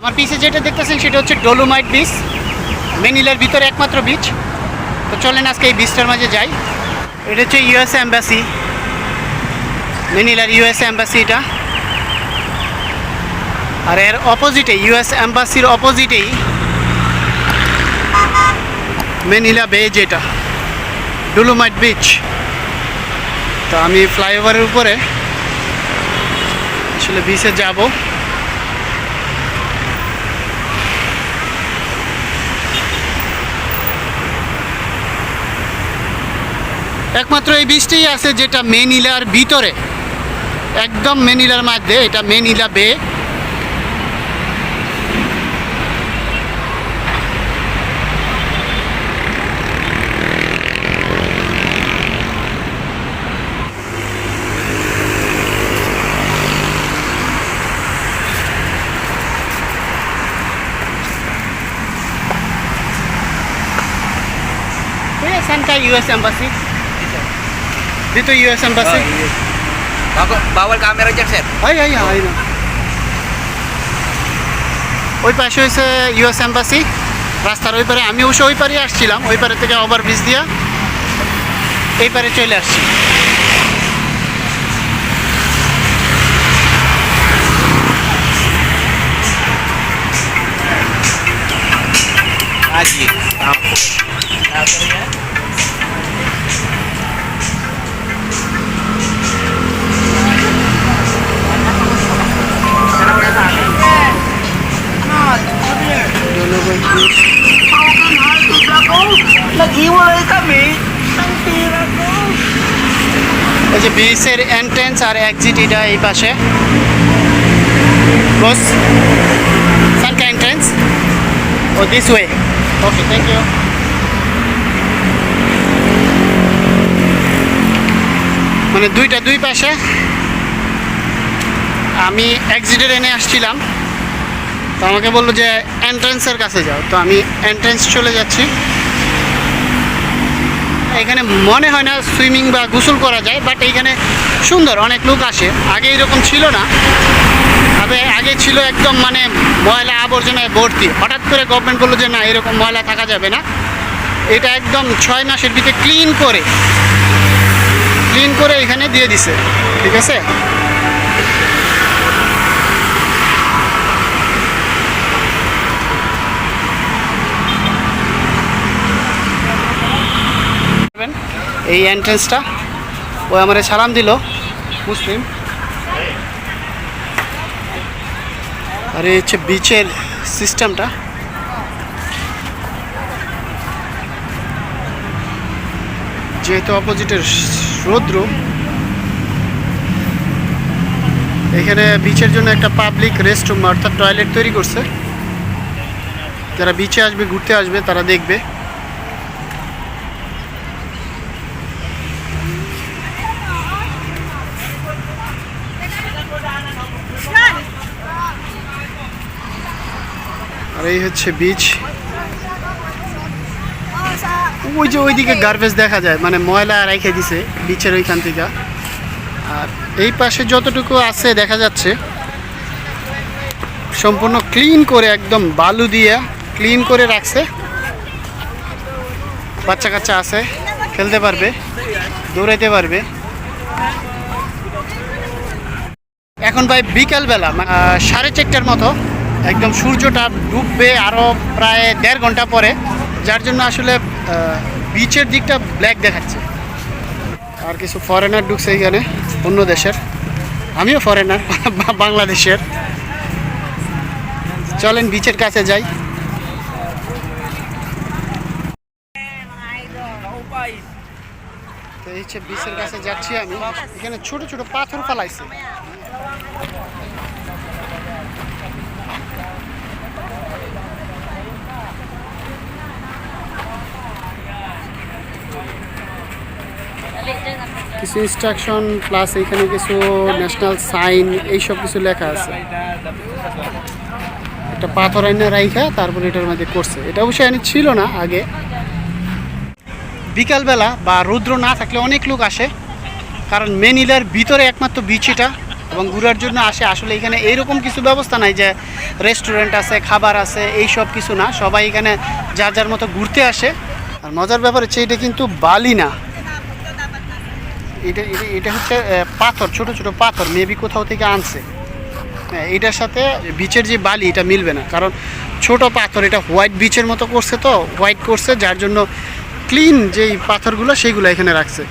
আমার পিছে যেটা দেখতেছেন সেটা হচ্ছে ডোলোমাইট বিচ মেনিলার ভিতরে একমাত্র বিচ তো চলেন আজকে এই বিচটার মাঝে যাই। এটা হচ্ছে ইউএস অ্যাম্বাসি মেনিলার ইউএস অ্যাম্বাসি এটা। আর এর অপোজিটে ইউএস অ্যাম্বাসির অপোজিটেই মেনিলা বে যেটা ডুলুমাইট বিচ তো আমি ফ্লাইওভারের উপরে আসলে বিচে যাব। একমাত্র এই বীজটাই আছে যেটা মেনিলার ভিতরে একদম মেনিলার মধ্যে, এটা মেনিলা বে Santa U.S. Embassy. Dito US Embassy? Ah, oh, yes. Bawal camera dyan, sir. Ay, ay, ay. ওই পাশে হয়েছে ইউএস এম্বাসি রাস্তার ওই পারে আমি অবশ্য ওই পারে আসছিলাম ওই পারে থেকে ওভার ব্রিজ দিয়া এই পারে চলে আসছি যে বিচের এন্ট্রেন্স আর এক্সিট এটা এই পাশে। বস সানকা entrance O this way okay thank you মানে দুইটা দুই পাশে। আমি এক্সিটের এনে আসছিলাম। তো আমাকে বলল যে এন্ট্রেন্সের কাছে যাও। তো আমি এন্ট্রেন্স চলে যাচ্ছি। এখানে মনে হয় না সুইমিং বা গোসল করা যায় বাট এইখানে সুন্দর, অনেক লোক আসে। আগে এরকম ছিল না। তবে আগে ছিল একদম মানে ময়লা আবর্জনায় ভর্তি। হঠাৎ করে গভর্নমেন্ট বলল যে, না, এরকম ময়লা থাকা যাবে না। এটা একদম ছয় মাসের ভিতরে ক্লিন করে ক্লিন করে এখানে দিয়ে দিছে। ঠিক আছে? এই এন্ট্রেন্সটা ও আমারে সালাম দিল। মুসলিম। আর এই হচ্ছে বিচের সিস্টেমটা যেহেতু অপোজিটের রৌদ্র, এখানে বিচের জন্য একটা পাবলিক রেস্টরুম অর্থাৎ টয়লেট তৈরি করছে। যারা বিচে আসবে, ঘুরতে আসবে, তারা দেখবে। আর এই হচ্ছে বিচ ওই যে ওইদিকে গার্বেজ দেখা যায় মানে ময়লা রেখে দিছে বিচের ওইখান থেকে। আর এই পাশে যতটুকু আছে দেখা যাচ্ছে সম্পূর্ণ ক্লিন করে একদম বালু দিয়ে ক্লিন করে রাখছে। বাচ্চা কাচ্চা আছে খেলতে পারবে দৌড়াইতে পারবে। এখন ভাই বিকালবেলা মানে, সাড়ে চারটার মতো। একদম সূর্যটা ডুববে আরও প্রায় দেড় ঘণ্টা পরে, যার জন্য আসলে বিচের দিকটা ব্ল্যাক দেখাচ্ছে। আর কিছু ফরেনার ঢুকছে এখানে অন্য দেশের। আমিও ফরেনার বাংলাদেশের। চলেন বিচের কাছে যাই। তো এই বিচের কাছে যাচ্ছি আমি। এখানে ছোট ছোট পাথর ফালাইছে। কিছু ইনস্ট্রাকশন প্লাস এখানে কিছু ন্যাশনাল সাইন এইসব কিছু লেখা আছে। একটা পাথর আইনে রাইখা, তারপর এটার মধ্যে করছে। এটা অবশ্যই এনে ছিল না আগে। বিকালবেলা বা রৌদ্র না থাকলে অনেক লোক আসে, কারণ মেনিলার ভিতরে একমাত্র বিচ এটা, এবং ঘুরার জন্য আসে। আসলে এখানে এইরকম কিছু ব্যবস্থা নাই যে রেস্টুরেন্ট আছে, খাবার আছে এই সব কিছু না। সবাই এখানে যার যার মতো ঘুরতে আসে। আর মজার ব্যাপার হচ্ছে, এটা কিন্তু বালি না। এটা, এটা- হচ্ছে পাথর, ছোট ছোট পাথর মেবি কোথাও থেকে আনছে। এটার সাথে বিচের যে বালি, এটা মিলবে না। কারণ ছোট পাথর, এটা হোয়াইট বিচের মতো করছে তো হোয়াইট করছে, যার জন্য ক্লিন যেই পাথরগুলো সেইগুলো এখানে রাখছে।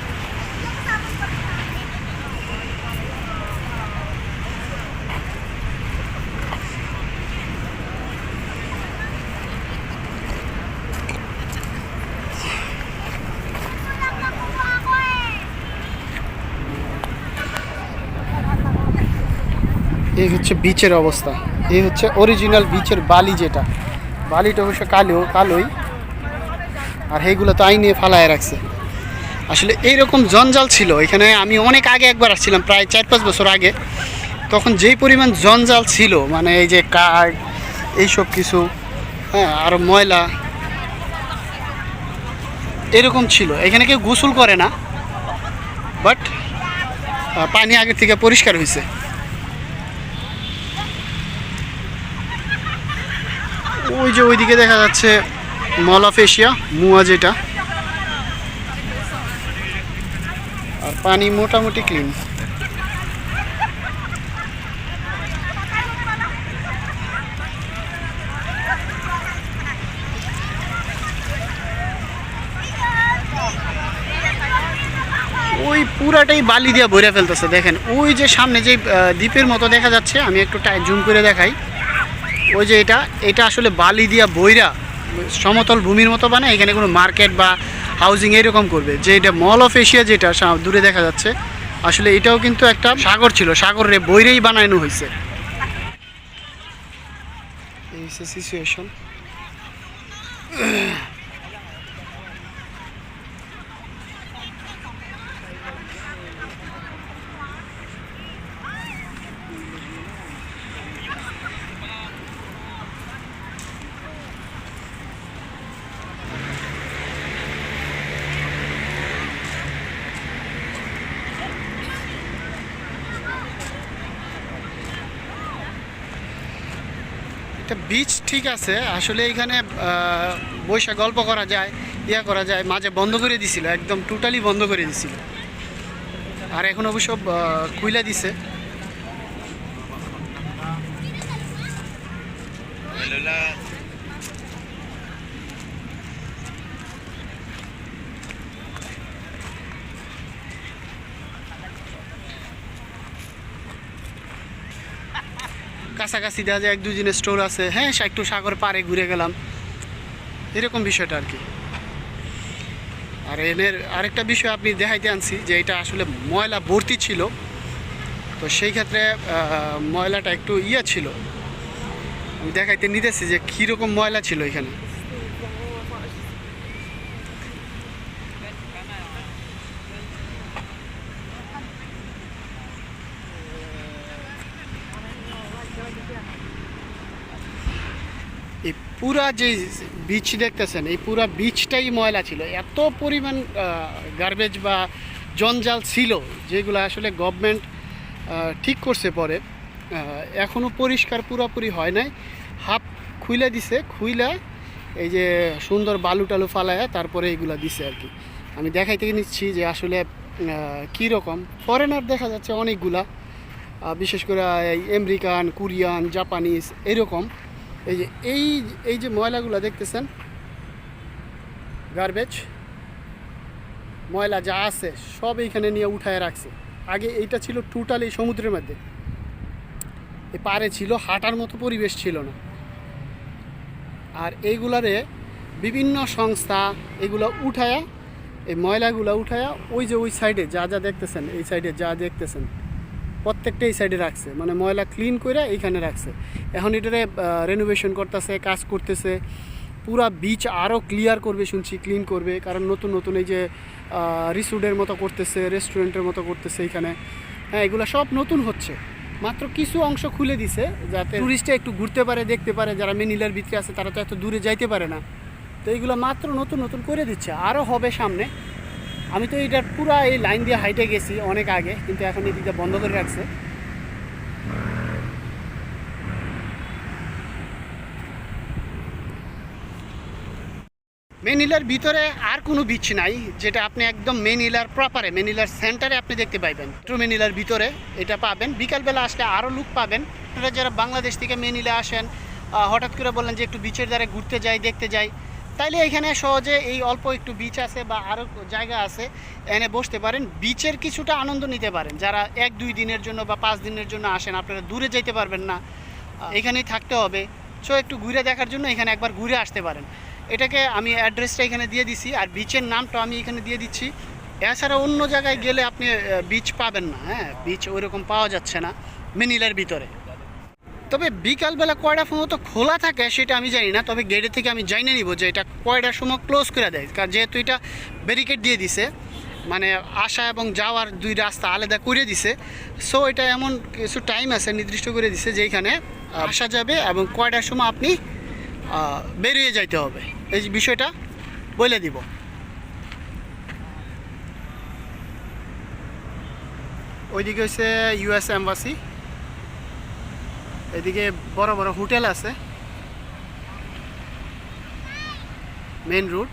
এই হচ্ছে বিচের অবস্থা। এই হচ্ছে অরিজিনাল বিচের বালি যেটা। বালিটা অবশ্য কালো, কালোই। আর এইগুলো তো আইনে ফালায় রাখছে। আসলে এইরকম জঞ্জাল ছিল। এখানে আমি অনেক আগে একবার আসছিলাম, প্রায় চার পাঁচ বছর আগে। তখন যেই পরিমাণ জঞ্জাল ছিল মানে এই যে কার্ড এইসব কিছু হ্যাঁ আরও ময়লা, এরকম ছিল। এখানে কেউ গোসল করে না বাট পানি আগের থেকে পরিষ্কার হয়েছে। ওই যে ওইদিকে দেখা যাচ্ছে মল অফ এশিয়া, মুয়া যেটা। আর পানি মোটামুটি ক্লিন ওই পুরাটাই বালি দিয়ে ভরে ফেলতেছে, দেখেন। ওই যে সামনে যে দ্বীপের মতো দেখা যাচ্ছে, আমি একটু জুম করে দেখাই। ওই যে এটা এটা আসলে বালি দিয়া বইরা সমতল ভূমির মতো বানায়, এখানে কোনো মার্কেট বা হাউজিং এরকম করবে। যে এটা মল অফ এশিয়া যেটা দূরে দেখা যাচ্ছে, আসলে এটাও কিন্তু একটা সাগর ছিল, সাগরে বইরেই বানানো হয়েছে সিচুয়েশন এটা বিচ ঠিক আছে, আসলে এখানে বৈশাখ বৈশা গল্প করা যায়, ইয়া করা যায়, মাঝে বন্ধ করে দিছিল, একদম টোটালি বন্ধ করে দিছিল। আর এখন অবশ্য খুইলা দিছে। কাছাকাছি দেখা যায়, এক দুদিনের স্টোর আছে। হ্যাঁ একটু সাগর পাড়ে ঘুরে গেলাম। এরকম বিষয়টা আর কি। আর এনের আরেকটা বিষয় আপনি দেখাইতে আনছি, যে এটা আসলে ময়লা ভর্তি ছিল। তো সেই ক্ষেত্রে ময়লাটা একটু ইয়ে ছিল। আমি দেখাইতে নিতেছি যে কীরকম ময়লা ছিল এখানে এই পুরা যে বিচ দেখতেছেন, এই পুরা বিচটাই ময়লা ছিল। এত পরিমাণ গার্বেজ বা জঞ্জাল ছিল, যেগুলো আসলে গভর্নমেন্ট ঠিক করছে পরে। এখনও পরিষ্কার পুরোপুরি হয় নাই। হাফ খুইলা দিছে, খুইলা এই যে সুন্দর বালু টালু ফালায় তারপরে এইগুলা দিছে আর কি। আমি দেখাইতে নিচ্ছি যে আসলে কী রকম। ফরেনার দেখা যাচ্ছে অনেকগুলা। বিশেষ করে এই আমেরিকান কোরিয়ান জাপানিজ এরকম। এই যে, এই এই যে ময়লাগুলো দেখতেছেন? গার্বেজ ময়লা যা আছে, সব এইখানে নিয়ে উঠায় রাখছে। আগে এইটা ছিল টোটাল এই সমুদ্রের মধ্যে। এ পারে ছিল, হাঁটার মতো পরিবেশ ছিল না। আর এইগুলারে বিভিন্ন সংস্থা এগুলো উঠায়া, এই ময়লাগুলো উঠায়া, ওই যে ওই সাইডে যা যা দেখতেছেন, এই সাইডে যা দেখতেছেন। প্রত্যেকটা এই সাইডে রাখছে। মানে ময়লা ক্লিন করে এইখানে রাখছে। এখন এটারে রেনোভেশন করতেছে, কাজ করতেছে। পুরা বিচ আরও ক্লিয়ার করবে শুনছি ক্লিন করবে। কারণ নতুন নতুন এই যে রিসোর্টের মতো করতেছে রেস্টুরেন্টের মতো করতেছে এখানে হ্যাঁ এগুলো সব নতুন হচ্ছে। মাত্র কিছু অংশ খুলে দিছে যাতে টুরিস্টে একটু ঘুরতে পারে, দেখতে পারে। যারা মেনিলার ভিতরে আছে, তারা তো এত দূরে যাইতে পারে না। তো এইগুলো মাত্র নতুন নতুন করে দিচ্ছে। আরও হবে সামনে। আমি তো এটা পুরো এই লাইন দিয়ে হাইটে গেছি অনেক আগে, কিন্তু এখন এদিকটা বন্ধ করে রাখছে। মেন ইলার ভিতরে আর কোনো বিচ নাই, যেটা আপনি একদম মেন ইলার প্রপারে মেন ইলার সেন্টারে আপনি দেখতে পাইবেন। ট্রু মেনিলার ভিতরে এটা পাবেন। বিকালবেলা আসলে আরও লুক পাবেন। আপনারা যারা বাংলাদেশ থেকে মেন ইলা আসেন হঠাৎ করে বললেন যে একটু বিচের দ্বারা ঘুরতে যাই, দেখতে যাই তাইলে এখানে সহজে এই অল্প একটু বিচ আছে বা আরও জায়গা আছে এনে বসতে পারেন। বিচের কিছুটা আনন্দ নিতে পারেন। যারা এক দুই দিনের জন্য বা পাঁচ দিনের জন্য আসেন আপনারা দূরে যেতে পারবেন না। এখানেই থাকতে হবে। সো একটু ঘুরে দেখার জন্য এখানে একবার ঘুরে আসতে পারেন। এটাকে আমি অ্যাড্রেসটা এখানে দিয়ে দিছি আর বিচের নামটা আমি এখানে দিয়ে দিচ্ছি। এছাড়া অন্য জায়গায় গেলে আপনি বিচ পাবেন না হ্যাঁ? বিচ ওইরকম পাওয়া যাচ্ছে না মিনিলের ভিতরে। তবে বিকালবেলা কয়টা তো খোলা থাকে সেটা আমি জানি না, তবে গেটে থেকে আমি জানিয়ে নিব যে এটা কয়টার সময় ক্লোজ করে দেয়। কারণ যেহেতু এটা ব্যারিকেড দিয়ে দিছে মানে আসা এবং যাওয়ার দুই রাস্তা আলাদা করে দিছে সো এটা এমন কিছু টাইম আছে নির্দিষ্ট করে দিছে যে এখানে আসা যাবে এবং কয়টার সময় আপনি বেরিয়ে যাইতে হবে। এই বিষয়টা বলে দিব। ওইদিকে হচ্ছে ইউএস এম্বাসি এদিকে বড় বড় হোটেল আছে। মেন রুট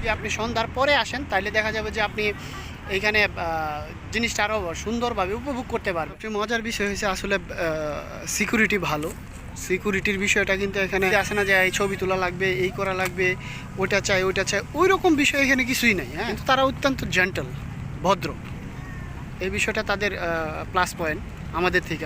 যদি আপনি সন্ধ্যার পরে আসেন তাহলে দেখা যাবে যে আপনি এইখানে জিনিসটা আরও সুন্দরভাবে উপভোগ করতে পারবেন। সবচেয়ে মজার বিষয় হয়েছে আসলে সিকিউরিটি ভালো। সিকিউরিটির বিষয়টা কিন্তু এখানে আসে না যে, এই ছবি তোলা লাগবে, এই করা লাগবে ওটা চাই, ওইটা চাই। ওই রকম বিষয় এখানে কিছুই নাই হ্যাঁ? কিন্তু তারা অত্যন্ত জেন্টাল ভদ্র। এই বিষয়টা তাদের প্লাস পয়েন্ট আমাদের থেকে।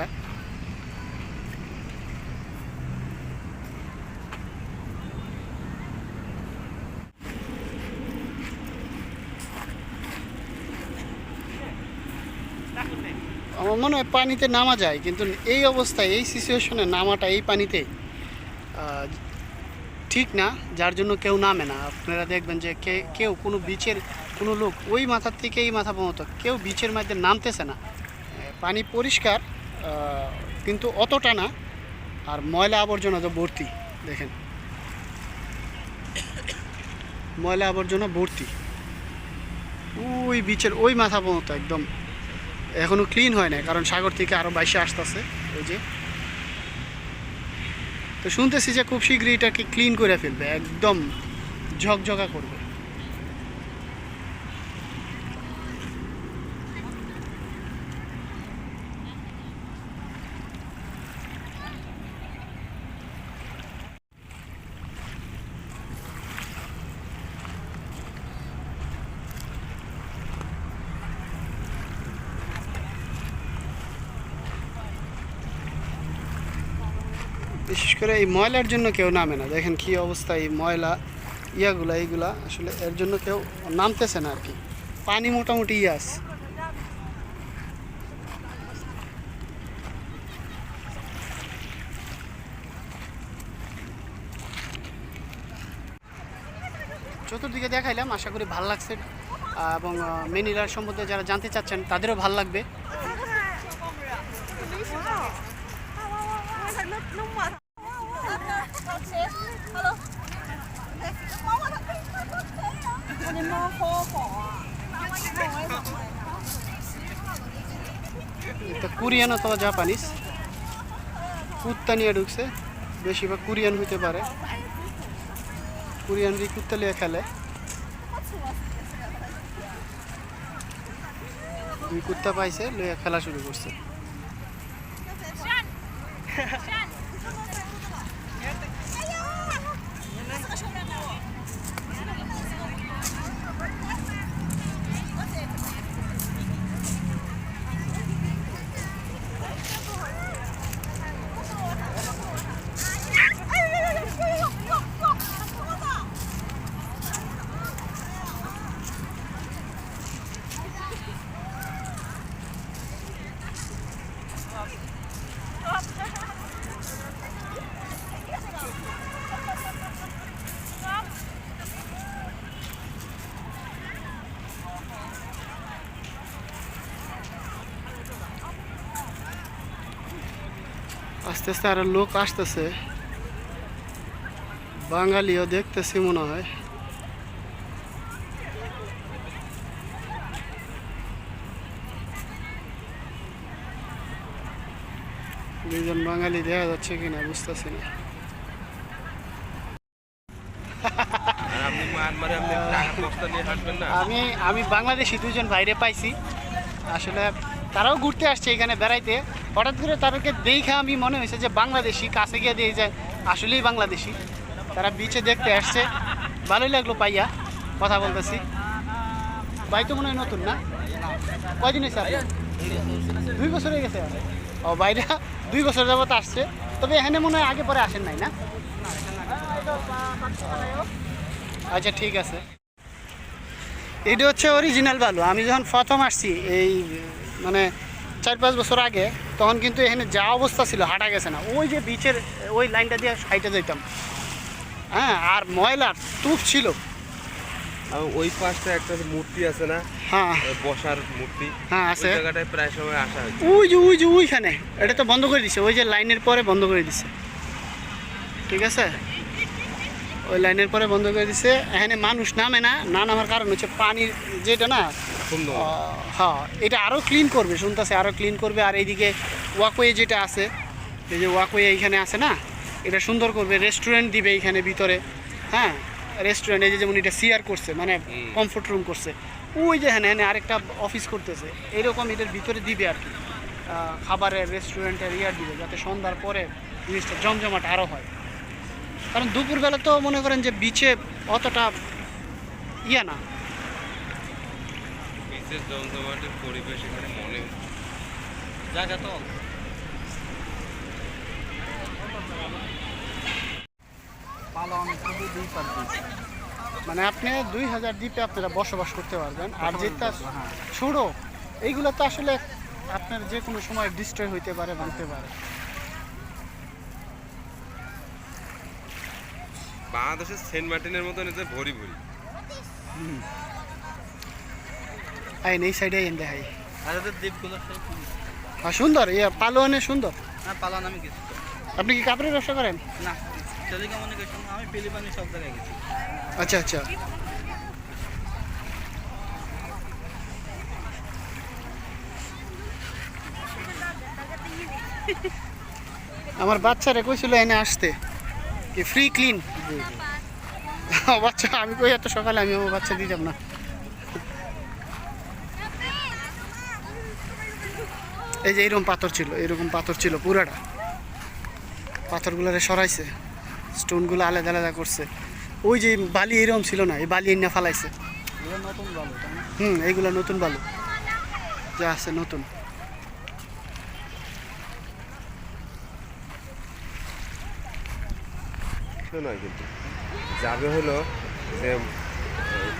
মনে হয় পানিতে নামা যায়, কিন্তু এই অবস্থায়, এই সিচুয়েশনে নামাটা এই পানিতে ঠিক না, যার জন্য কেউ নামে না। আপনারা দেখবেন যে কে, কেউ কোনো বিচের কোনো লোক ওই মাথার থেকে এই মাথা পর্যন্ত কেউ বিচের মধ্যে নামতেছে না। পানি পরিষ্কার কিন্তু অতটা না, আর ময়লা আবর্জনা তো ভর্তি, দেখেন। ময়লা আবর্জনা ভর্তি। ওই বিচের ওই মাথা পর্যন্ত একদম এখনও ক্লিন হয় না কারণ সাগর থেকে আরও বাইশে আসতেছে ওই যে। তো শুনতেছি যে খুব শীঘ্রই এটাকে ক্লিন করে ফেলবে, একদম ঝকঝকা করবে। বিশেষ করে এই ময়লার জন্য কেউ নামে না দেখেন কি অবস্থা এই ময়লা ইয়াগুলা এইগুলা আসলে এর জন্য কেউ নামতেছে না আর কি পানি মোটামুটি ইয়াস চতুর্দিকে দেখাইলাম আশা করি ভালো লাগছে এবং মেনিলার সম্বন্ধে যারা জানতে চাচ্ছেন তাদেরও ভালো লাগবে এটা কোরিয়ান অথবা জাপানিজ। কুত্তা নিয়ে ঢুকছে। বেশিরভাগ কোরিয়ান হইতে পারে। কোরিয়ান কোরিয়ানরি কুত্তা নিয়ে খেলে। দুই কুত্তা পাইছে লইয়া খেলা শুরু করছে। আস্তে আস্তে আরও লোক আসতেছে। বাঙালিও দেখতেছি মনে হয়। দুইজন বাঙালি দেখা যাচ্ছে কিনা বুঝতেছি না। আমি আমি বাংলাদেশি দুজন বাইরে পাইছি। আসলে তারাও ঘুরতে আসছে এখানে বেড়াইতে। হঠাৎ করে তাদেরকে দেখে আমি মনে হয়েছে যে বাংলাদেশি, কাছে গিয়ে দিয়ে যায় আসলেই বাংলাদেশি। তারা বিচে দেখতে আসছে। ভালোই লাগল পাইয়া কথা বলতেছি। ভাই তো মনে হয় নতুন না? কয়দিন হয়েছে? দুই বছর হয়ে গেছে। ও বাইরা দুই বছর যাবত আসছে। তবে এখানে মনে হয় আগে পরে আসেন নাই না? আচ্ছা ঠিক আছে। এটা হচ্ছে অরিজিনাল বালু। আমি যখন প্রথম আসছি, এই মানে চার পাঁচ বছর আগে তখন কিন্তু এখানে যা অবস্থা ছিল হাঁটা গেছে না। ওই যে বিচের ওই লাইনটা দিয়ে হাইটে যেতাম। হ্যাঁ আর ময়লার তুপ ছিল। আর ওই পাশটা একটা মূর্তি আছে না? হ্যাঁ। বসার মূর্তি। হ্যাঁ আছে। জায়গাটায় প্রায় সময় আসা হয় ওই যে ওই যে ওইখানে। এটা তো বন্ধ করে দিছে। ওই যে লাইনের পরে বন্ধ করে দিছে। ঠিক আছে? ওই লাইনের পরে বন্ধ করে দিছে। এখানে মানুষ নামে না না নামার কারণ হচ্ছে পানির যেটা না হ্যাঁ এটা আরও ক্লিন করবে শুনতেছে আরও ক্লিন করবে। আর এইদিকে ওয়াকওয়ে যেটা আছে এই যে ওয়াকওয়ে এইখানে আছে না এটা সুন্দর করবে রেস্টুরেন্ট দিবে এইখানে ভিতরে। হ্যাঁ রেস্টুরেন্ট এই যে যেমন এটা সিয়ার করছে মানে কমফোর্ট রুম করছে। ওই যে হ্যাঁ হ্যাঁ আরেকটা অফিস করতেছে এরকম এটার ভিতরে দিবে আর কি। খাবারের রেস্টুরেন্টের ইয়ার দিবে যাতে সন্ধ্যার পরে জিনিসটা জমজমাট আরও হয়। কারণ দুপুরবেলা তো মনে করেন যে বিচে অতটা ইয়া না। জমজমাটের পরিবেশ এখানে মনে জায়গা তো মানে আপনি দুই হাজার দ্বীপে আপনারা বসবাস করতে পারবেন। আর যেটা হ্যাঁ। ছোড়ো এইগুলো তো আসলে আপনার যে কোনো সময় ডিস্ট্রয় হইতে পারে ভাঙতে পারে। বাংলাদেশের সেন্ট মার্টিনের মতন এতে ভরি ভরি। আইন এই সাইডে আইন দেখাই। আর ওদের দ্বীপগুলো আর সুন্দর ইয়ে পালোয়ানে সুন্দর। হ্যাঁ পালান আমি গেছি। আপনি কি কাপড়ের ব্যবসা করেন? না টেলিকমিউনিকেশন আমি ফিলিপাইনি সব জায়গায় গেছি। আচ্ছা আচ্ছা। আমার বাচ্চারে কইছিল এনে আসতে। কি ফ্রি ক্লিন বাচ্চা আমি কই এত সকালে আমি আমার বাচ্চা দিয়ে দিতাম না। এই যে এরকম পাথর ছিল এরকম পাথর ছিল পুরাটা। পাথরগুলোরে সরাইছে স্টোনগুলো আলাদা আলাদা করছে। ওই যে বালি এরকম ছিল না এই বালি এনে ফালাইছে। হুম এইগুলো নতুন বালু। যা আছে নতুন। নয় কিন্তু। যাবে হলো যে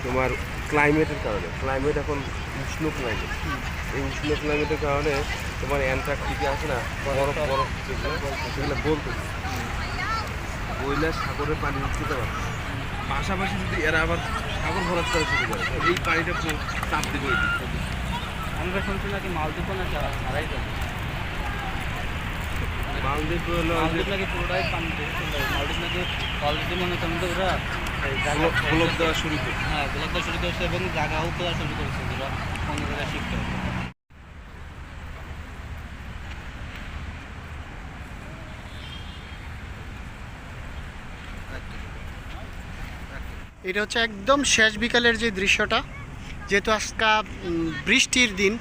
তোমার ক্লাইমেটের কারণে। ক্লাইমেট এখন উষ্ণ ক্লাইমেট এই উষ্ণ ক্লাইমেটের কারণে তোমার অ্যান্টার্কটিকা আছে না, বরফ বরফ সেগুলো বলতে ওইলা সাগরের পানি উঠতে পারে পাশাপাশি যদি এরা আবার সাগর ভরাট করা শুরু করে এই পানিটা চাপ দিবে। আমরা শুনছি নাকি মালদ্বীপ নাকি হারাই যাবে। মালদ্বীপ মালদ্বীপ নাকি পুরোটাই মালদ্বীপ নাকি অলরেডি মনে করেন তো ওরা ব্লক- ব্লক দেওয়া শুরু করে। হ্যাঁ ব্লক দেওয়া শুরু করেছে এবং জায়গাও দেওয়া শুরু করেছে যেটা অন্য জায়গায় শিফট হবে। এটা হচ্ছে একদম শেষ বিকালের যে দৃশ্যটা যেহেতু আজকা বৃষ্টির দিন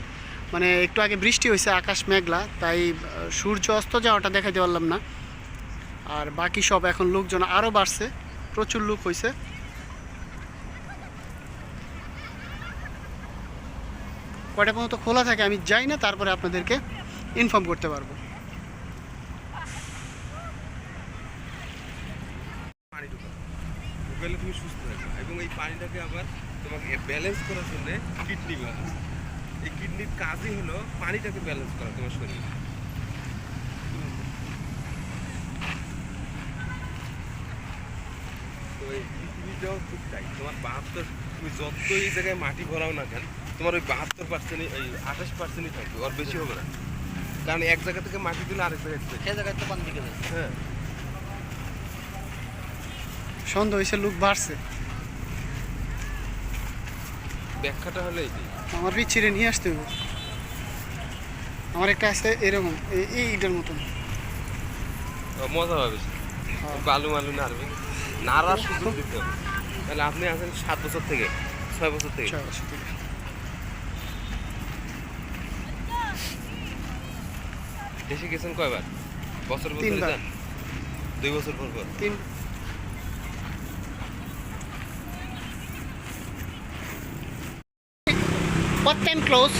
মানে একটু আগে বৃষ্টি হয়েছে, আকাশ মেঘলা, তাই সূর্য অস্ত যাওয়াটা দেখাইতে পারলাম না। আর বাকি সব এখন লোকজন আরও বাড়ছে, প্রচুর লোক হয়েছে কয়টা পর্যন্ত খোলা থাকে আমি যাই না, তারপরে আপনাদেরকে ইনফর্ম করতে পারব। সুস্থ এবং এই পানিটাকে আবার তোমাকে ব্যালেন্স করার জন্য কিডনি ব্যালেন্স এই কিডনির কাজই হলো পানিটাকে ব্যালেন্স করা তোমার শরীরে। তো এই পৃথিবীটাও তাই তোমার বাহাত্তর তুমি যতই এই জায়গায় মাটি ভরাও না কেন তোমার ওই বাহাত্তর পার্সেন্টই এই আঠাশ পার্সেন্টই থাকবে আর বেশি হবে না। কারণ এক জায়গা থেকে মাটি দিলে আরেক জায়গায় দিতে সে জায়গায় তো পান দিকে যায়? হ্যাঁ। সন্ধ্যা হয়েছে লুক বাড়ছে। ব্যাখ্যাটা হলো এটি আমার বিচ্ছিরে নিয়ে আসতে হবে আমার একটা আছে এরকম এই- এইটার মতন মজা হবে বেশি। হ্যাঁ। বালু মালু নাড়বে নাড়ার সুযোগ দিতে হবে তাহলে আপনি আছেন সাত বছর থেকে ছয় বছর থেকে ছয় বছর থেকে। দেশে গেছেন কয়বার বছর বছর। দুই বছর পর পর তিন What time close?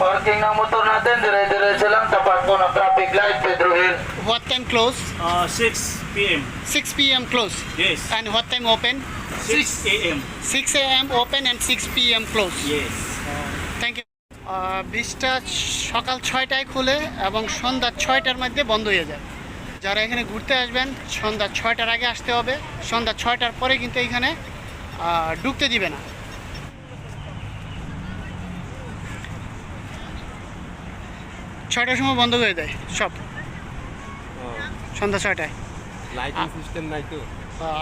Parking ng motor natin, dire-diretso lang, tapat po ng traffic light, Pedro Hill. What time close? Uh, 6 p.m. 6 p.m. close. Yes. And what time open? 6 a.m. 6 a.m. open and 6 p.m. close. Yes. Thank you বীজটা সকাল ছয়টায় খুলে এবং সন্ধ্যা ছয়টার মধ্যে বন্ধ হয়ে যায় যারা এখানে ঘুরতে আসবেন সন্ধ্যা ছয়টার আগে আসতে হবে সন্ধ্যা ছয়টার পরে কিন্তু এখানে ঢুকতে দিবে না ছয়টার সময় বন্ধ করে দেয় সব। সন্ধ্যা ছয়টায়। লাইটিং সিস্টেম নাই তো?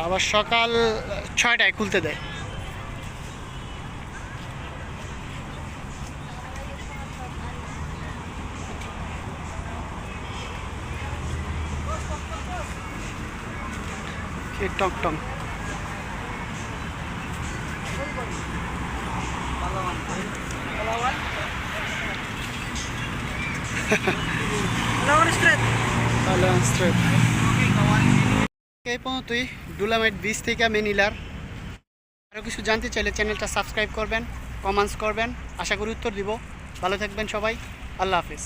আবার সকাল ছয়টায় খুলতে দেয়। কি টক টক। Palawan Street. পর্যন্তই ডুলামাইট বিচ থেকে মেনিলার আরও কিছু জানতে চাইলে চ্যানেলটা সাবস্ক্রাইব করবেন কমেন্টস করবেন। আশা করি উত্তর দিব। ভালো থাকবেন সবাই। আল্লাহ হাফিজ।